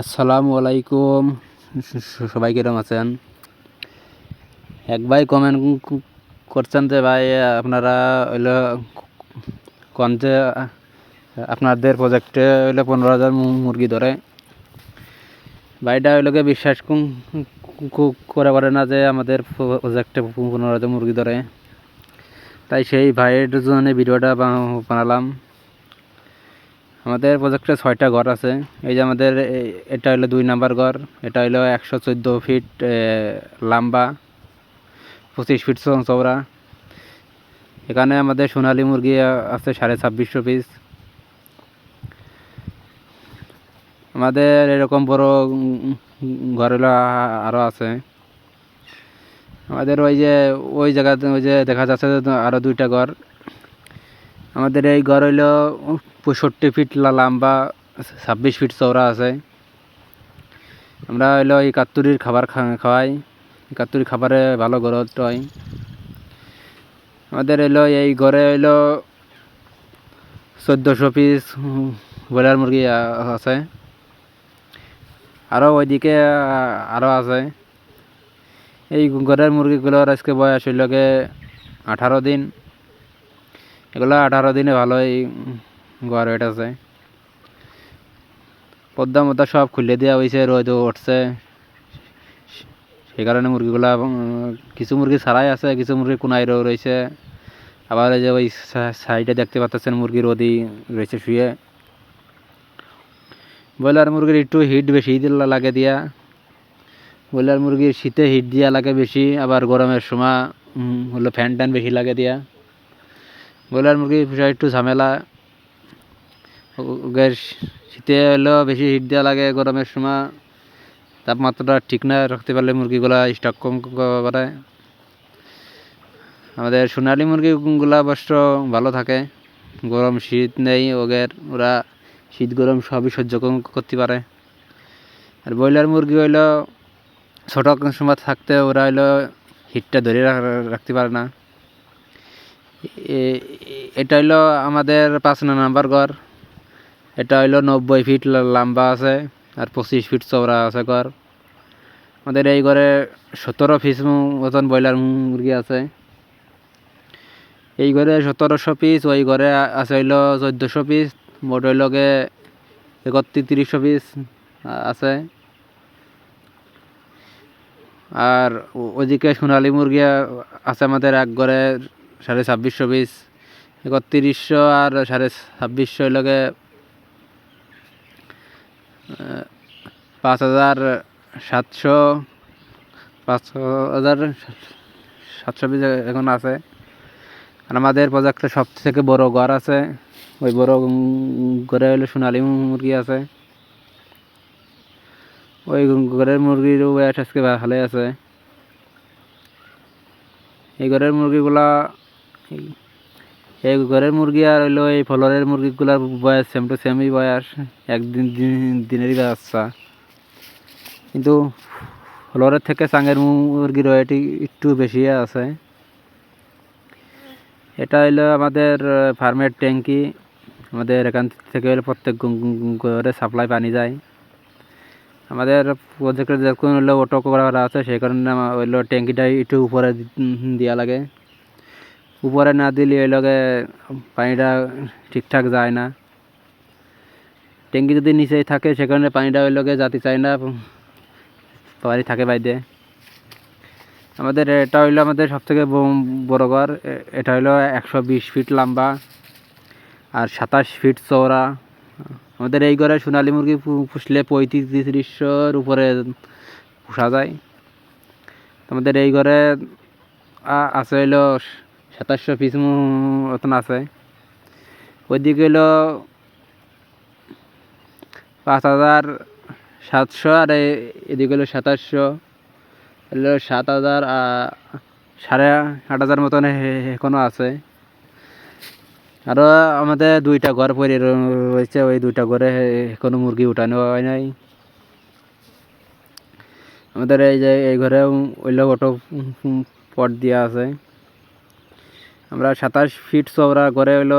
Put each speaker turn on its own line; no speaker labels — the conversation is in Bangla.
আসসালামু আলাইকুম। সবাই কিরম আছেন? এক ভাই কমেন্ট করছেন যে, ভাই, আপনারা হইল কোন যে, আপনাদের প্রজেক্টে হইল পনেরো হাজার মুরগি ধরে। ভাইটা ওইলোকে বিশ্বাস করে পারে না যে, আমাদের প্রজেক্টে পনেরো হাজার মুরগি ধরে। তাই সেই ভাইয়ের জন্য ভিডিওটা বানালাম। আমাদের প্রজেক্টে ছয়টা ঘর আছে। এই যে আমাদের এটা হলো দুই নাম্বার ঘর, এটা হলো একশো চোদ্দ ফিট লম্বা, পঁচিশ ফিট চৌড়া এখানে আমাদের সোনালি মুরগি আছে সাড়ে ছাব্বিশশো পিস আমাদের এরকম বড় ঘর হলো আরও আছে। আমাদের ওই যে, ওই জায়গাতে, ওই যে দেখা যাচ্ছে আরও দুইটা ঘর। আমাদের এই ঘর হইল পঁয়ষট্টি ফিট লম্বা, ছাব্বিশ ফিট চওড়া আছে। আমরা হইল এই কাত্তুরির খাবার খাওয়াই। কাত্তুরি খাবারে ভালো গ্রোথ হয়। আমাদের এলো এই ঘরে হইল চোদ্দোশো পিস ব্রয়লার মুরগি আছে। আরও ওইদিকে আরও আছে। এই ঘরের মুরগিগুলোর আজকে বয়স হইলকে আঠারো দিন। এগুলো আঠারো দিনে ভালোই ঘর আছে পদ্মা মদ্দা সব খুলে দেওয়া হয়েছে রোদ উঠছে। সেই কারণে মুরগিগুলা কিছু মুরগি ছাড়াই আছে, কিছু মুরগি কোনায় রয়েছে। আবার যে ওই সাইডে দেখতে পাচ্ছেন মুরগি রোদি রয়েছে শুয়ে। ব্রয়লার মুরগির একটু হিট বেশি লাগে দিয়া। ব্রয়লার মুরগির শীতে হিট দিয়া লাগে বেশি, আবার গরমের সময় হলো ফ্যান ট্যান বেশি লাগে দিয়া। ব্রয়লার মুরগি পোষা একটু ঝামেলা। ওদের শীতে হলেও বেশি হিট দেওয়া লাগে গরমের সময় তাপমাত্রাটা ঠিক না রাখতে পারলে মুরগিগুলা স্টক কম করে আমাদের সোনালি মুরগিগুলা অবশ্য ভালো থাকে গরম শীত নেই ওদের ওরা শীত গরম সবই সহ্য করতে পারে। আর ব্রয়লার মুরগি হইল ছোটো সময় থাকতে ওরা হইল হিটটা ধরে রাখতে পারে না। এটা হইল আমাদের পাঁচ নাম্বার ঘর। এটা হইল নব্বই ফিট লম্বা আছে আর পঁচিশ ফিট চওড়া আছে ঘর। আমাদের এই ঘরে সতেরো পিস মতন ব্রয়লার মুরগি আছে। এই ঘরে সতেরোশো পিস, ওই ঘরে আছে হইল চোদ্দোশো পিস, মোট হইলগে একত্রিশশো পিস আছে। আর ওদিকে সোনালি মুরগি আছে আমাদের এক ঘরে সাড়ে ছাব্বিশশো পিস একত্রিশশো আর সাড়ে ছাব্বিশশো লগে পাঁচ হাজার সাতশো, পাঁচ হাজার সাতশো পিস এখন আছে। আর আমাদের প্রজেক্টে সব থেকে বড় ঘর আছে। ওই বড় ঘরে হলে সোনালি মুরগি আছে। ওই ঘরের মুরগির ওয়েট আজকে ভালোই আছে। এই ঘরের মুরগিগুলা এই ঘরের মুরগি আর হইল এই ফলরের মুরগিগুলার বয়স সেম টু সেমই বয়স, একদিন দিনেরই বাচ্চা কিন্তু ফলরের থেকে চাঙের মুরগির ওয়েট একটু বেশি আছে। এটা হইল আমাদের ফার্মের ট্যাঙ্কি। আমাদের এখান থেকে হলে প্রত্যেক ঘরে সাপ্লাই পানি যায়। আমাদের প্রজেক্টের যখন হলো অটো করা আছে, সেই কারণে হইল ট্যাঙ্কিটা একটু উপরে দেওয়া লাগে। উপরে না দিলে ওই লগে পানিটা ঠিকঠাক যায় না। ট্যাঙ্কি যদি নিচেই থাকে, সেখানে পানিটা ওই লগে যাতে চায় না, পানি থাকে বাইরে। আমাদের এটা হইল আমাদের সবথেকে বড় ঘর। এটা হইল একশো বিশ ফিট লম্বা আর সাতাশ ফিট চওড়া। আমাদের এই ঘরে সোনালি মুরগি পুষলে পঁয়ত্রিশশোর উপরে পোষা যায়। আমাদের এই ঘরে আছে হইল সাতাশশো পিস মতন আছে। ওইদিকে হলো পাঁচ হাজার সাতশো আর এদিকে হলো সাতাশশো। হলো সাত হাজার সাড়ে আট হাজার মতন এখনও আছে। আরও আমাদের দুইটা ঘর পরে রয়েছে, ওই দুইটা ঘরে কোনো মুরগি উঠানো হয় নাই। আমাদের এই যে এই ঘরে ওইলো অটো পট দেওয়া আছে। আমরা সাতাশ ফিট চওড়া করে হলো